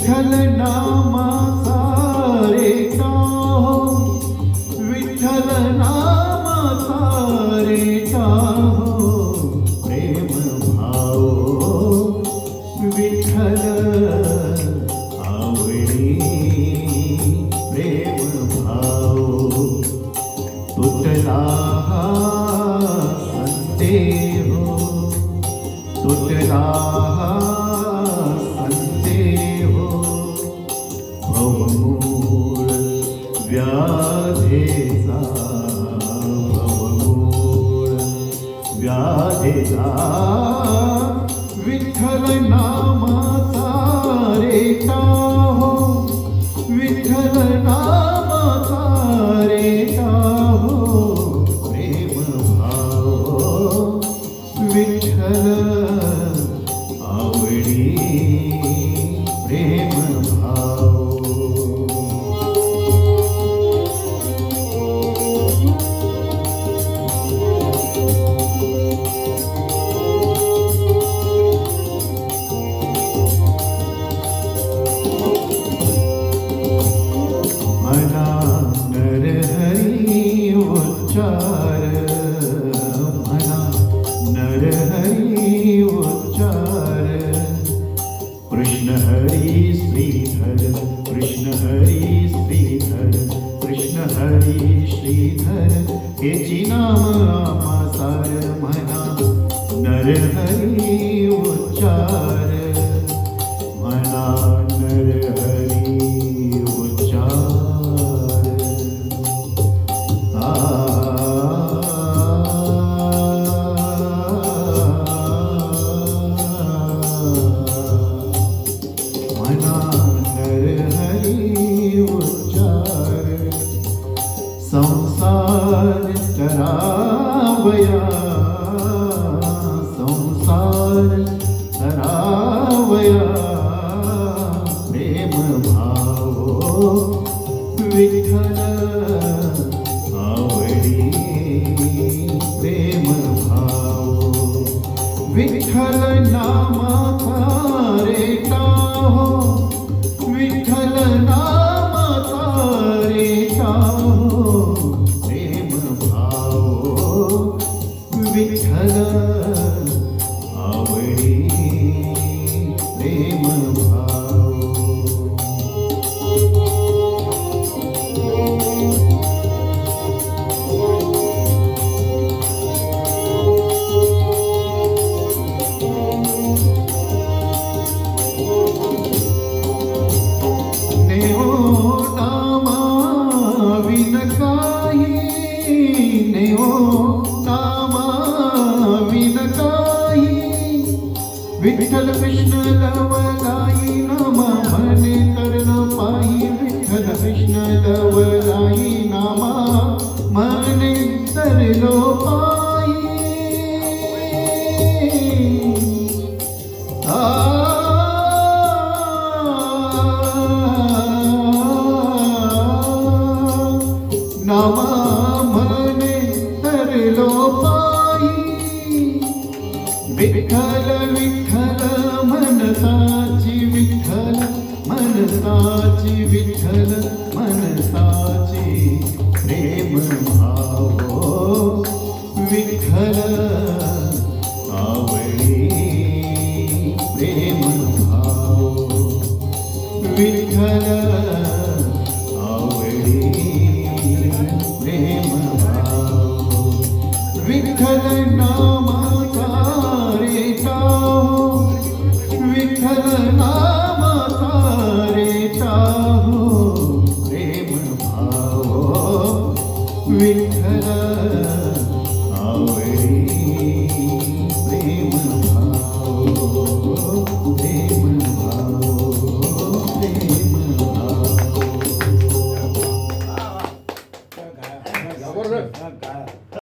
विठ्ठल नामाचा रे हो विठ्ठल नामाचा रे हो प्रेम भाव, विठ्ठल आवडी प्रेम भाव, तुटला हा संदेह। तुटला व्याधेचा भवमूळ व्याधेचा विठ्ठल नामाचा रेटा हो विठ्ठल नामाचा रेटा हो प्रेम भाव विठ्ठल आवडी এ চিনা संसार करावया संसार करावया प्रेम भाव विठ्ठल आवडी प्रेम भाव विठ्ठल नामाचा रेटा हो। प्रेम విఠల విష్ణులవలాయి నామ మనే తరుణ పాయి విఠల విష్ణులవలాయి నామ మనే తరుణ పాయి विठ्ठल विठ्ठल मनसाची विठ्ठल मनसाची विठ्ठल मनसाची प्रेम भाव विठ्ठल आवडी प्रेम भाव विठ्ठल विठ्ठल आवडी